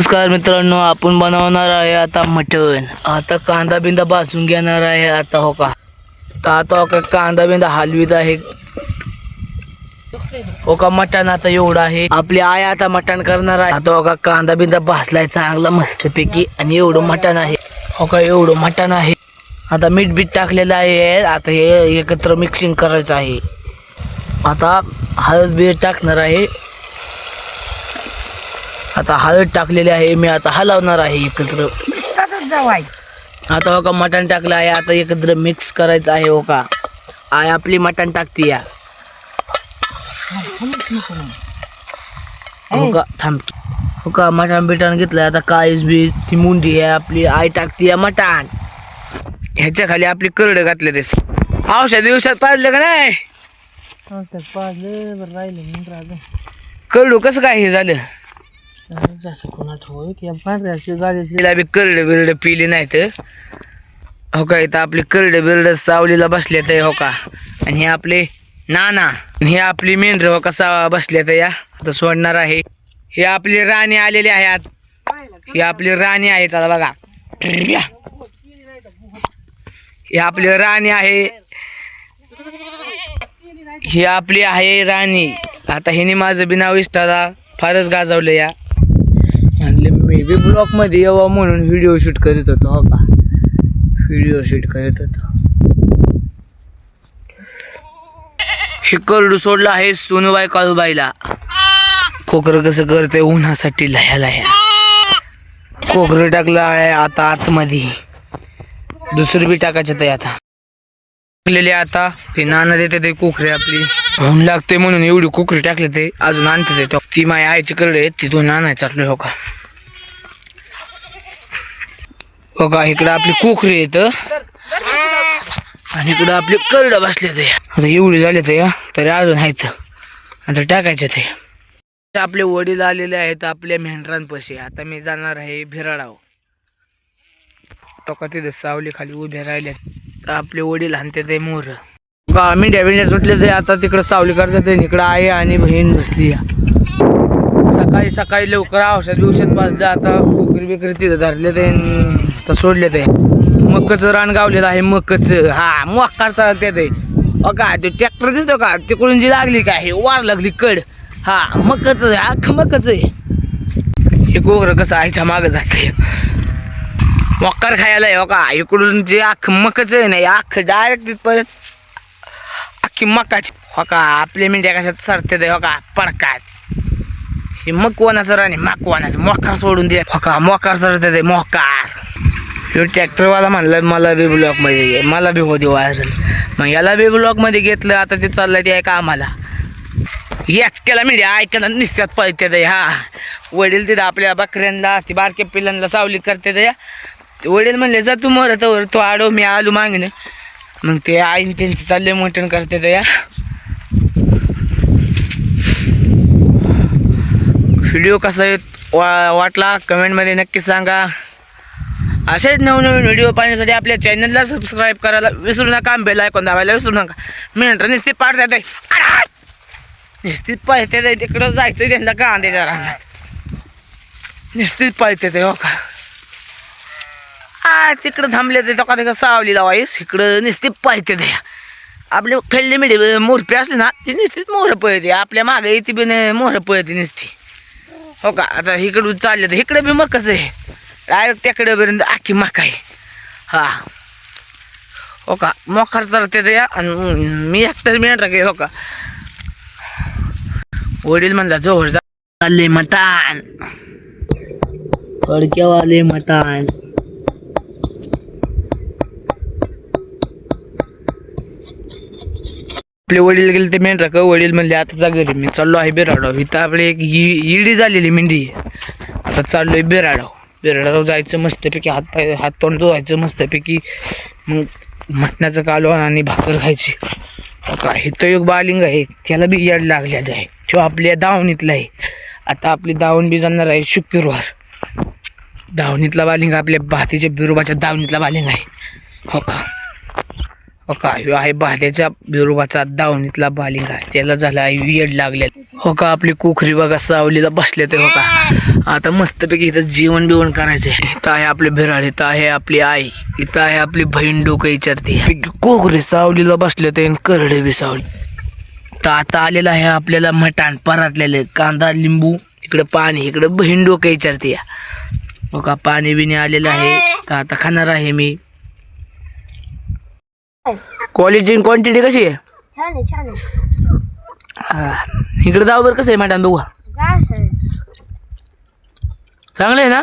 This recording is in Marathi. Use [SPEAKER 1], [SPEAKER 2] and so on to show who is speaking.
[SPEAKER 1] नमस्कार मित्रांनो आपण बनवणार आहे आता मटण. आता कांदा बिंदा भाजून घेणार आहे आता हो का? आता हो का कांदा बिंदा हलवीत आहे. हो का मटण आता एवढं आहे. आपली आई आता मटण करणार आहे. आता हो का कांदा बिंदा भाजलाय चांगला मस्तपैकी आणि एवढं मटण आहे. हो का एवढं मटण आहे. आता मीठ बीठ टाकलेलं आहे. आता हे एकत्र मिक्सिंग करायचं आहे. आता हळद बीठ टाकणार आहे. आता हळद टाकलेली आहे मी आता हलवणार आहे एकत्र. आता हो का मटण टाकलं आहे आता एकत्र मिक्स करायचं आहे हो का? आय आपली मटण टाकते या. हो का थांब हो का मटण बिटण घेतलंय आता काळीच बी ती मुंडी आहे आपली आई टाकते या मटण. ह्याच्या खाली आपली करड घातले ते औषध दिवसात पाजलं का नाही? करडू कसं काय हे झालं? बी करड बिरड पिली नाही तर. हो का इथं आपली करड बिरड सावलीला बसले तर हो का. आणि हे आपले नाना हे आपली मेंढर हो का बसले या. आता सोडणार आहे. हे आपली राणी आलेली आहे आत ही आपली राणी आहे चला बघा. या. ही आपली राणी आहे. ही आपली आहे राणी. आता हिने माझं बी नाव फारच गाजवलं या. बी ब्लॉकमध्ये यावा म्हणून व्हिडिओ शूट करीत होतो हो का? व्हिडिओ शूट करीत होतो. हे करडू सोडलं आहे सोनूबाई काळूबाईला. कोकर कसं करते उन्हासाठी लया लया कोकर टाकलं आहे आता आतमध्ये. दुसरं बी टाकायचं ते आता. टाकलेले आता. ते नाना देते ते कोकरे आपली. ऊन लागते म्हणून एवढी कोकरी टाकले ते अजून आणते ते. ती माझ्या आईची करडे तिथून आणाय चाललोय हो का? बघा इकडं आपली कोकरी येत आणि इकडं आपली करड बसले ते आता एवढी झाले ते तरी अजून आहेत. आता टाकायचे ते आपले वडील आलेले आहेत आपल्या मेंढरांपाशी. आता मी जाणार आहे भिराडाव टोका तिथे सावली खाली उभे राहिले. तर आपले वडील आणते ते मोर. का मेंढ्या बिंड्या सुटले ते आता तिकडं सावली करतात इकडं आई आणि बहीण बसली या. सकाळी सकाळी लवकर औषध बिवषध पाजलं आता कोकरी बिकरी तिथं धरले ते तर सोडले ते मक्कचं रान गावलेलं आहे मक्कच हा मक्कार चालत आहे अ का ते ट्रॅक्टर दिसतो का? तिकडून जी लागली का? हे वार लागली कड. हा मक्कच अख्खं मक्कच आहे. हे गोगर कसं आईच्या मागं जाते मक्कार खायला आहे हो का? इकडून जे अख्खं मकच आहे नाही अख्खं डायरेक्ट परत अख्खी मकाची हो का? आपल्या मेंढ्या कशात सरते हो का? पडकात. हे मकवानाचं राणी मकवानाचं. मोकार सोडून दे हो का? मोकार सरते मोकार. ह्यो ट्रॅक्टरवाला म्हणलं मला बी ब्लॉकमध्ये घे मला बी होती वायरल मग याला बी ब्लॉकमध्ये घेतलं आता ते चाललंय ते ऐका आम्हाला. एकट्याला म्हणजे ऐकायला निश्चित पळते ते हा. वडील तिथं आपल्या बकऱ्यांना ती बारक्या पिल्लांना सावली करते ते. ते वडील म्हणले जा तू मरत तर तो आडो मी आलो मागणे मग ते आईने त्यांचे चालले मटण करते ते या व्हिडिओ कसा येत वा वाटला? कमेंटमध्ये नक्की सांगा. असेच नवनवीन व्हिडिओ पाहण्यासाठी आपल्या चॅनलला सबस्क्राईब करायला विसरू नका बेल ऐकून दाबायला विसरू नका. मिनटं नुसती पाडतात आहे निश्चित पाहिजे ते तिकडं जायचं त्यांना कांद्याच्या जरा निश्चित पाहिजे ते हो का? आ तिकडं थांबले ते तो का तिकडं सावली लावायस इकडं निश्चित पाहिजे ते आपले खेळले मिळे मोरपे असले ना ती निश्चित मोहरं पळते आपल्या मागे ती बी मोहरं पळते निस्ती. हो का? आता इकडून चालले तर इकडे बी मकच आहे. डायरेक्ट त्याकडेपर्यंत आखी मका आहे. हा. हो का? मोकार चालते ते आणि मी एकटाच मिळणार गे हो का? वडील म्हणला जवळ जा. आले मटान थोडक्यावाले मटान आपले वडील गेले ते मेंढरा का? वडील म्हणले आता जा घरी. मी चाललो आहे बेराडाव इथं आपले एक इडी झालेली मेंढी आता चाललोय बेराडाव बेराडाव जायचं मस्तपैकी हात पाय हात तोंड धुवायचं मस्तपैकी. मग मटणाचं कालवण आणि भाकर खायची. काही तो इथं एक बालिंग आहे त्याला बी याड लागलेली आहे. तो आपल्या दावणीतला आहे. आता आपली दावण बी जाणार आहे शुक्रवार. दावणीतला बालिंग आपल्या भातीच्या बिरोबाच्या दावणीतला बालिंग आहे. हो का? हो का ह्यो आहे भाद्याच्या बिरोबाचा दावणीतला बालिंगा त्याला झाला आहे वेड लागलेला. हो का आपली कुखरी बघा सावलीला बसले ते हो का? आता मस्तपैकी इथं जेवण बिवण करायचंय. इथं आहे आपले बिराड इथं आहे आपली आई इथं आहे आपली बहीण डोकं विचारते. कुखरी सावलीला बसले ते करडे बी सावली. तर आता आलेलं आहे आपल्याला मटाण परातलेलं कांदा लिंबू इकडं पाणी इकडं बहीण डोकं विचारते. हो का पाणी बिणी आलेलं आहे. तर आता खाणार आहे मी. क्वालिटी क्वांटिटी कशी आहे?
[SPEAKER 2] छान आहे छान आहे.
[SPEAKER 1] हा. इकडे जाऊ बरं कसं आहे मॅडम बघू.
[SPEAKER 2] काय
[SPEAKER 1] चांगलं आहे ना?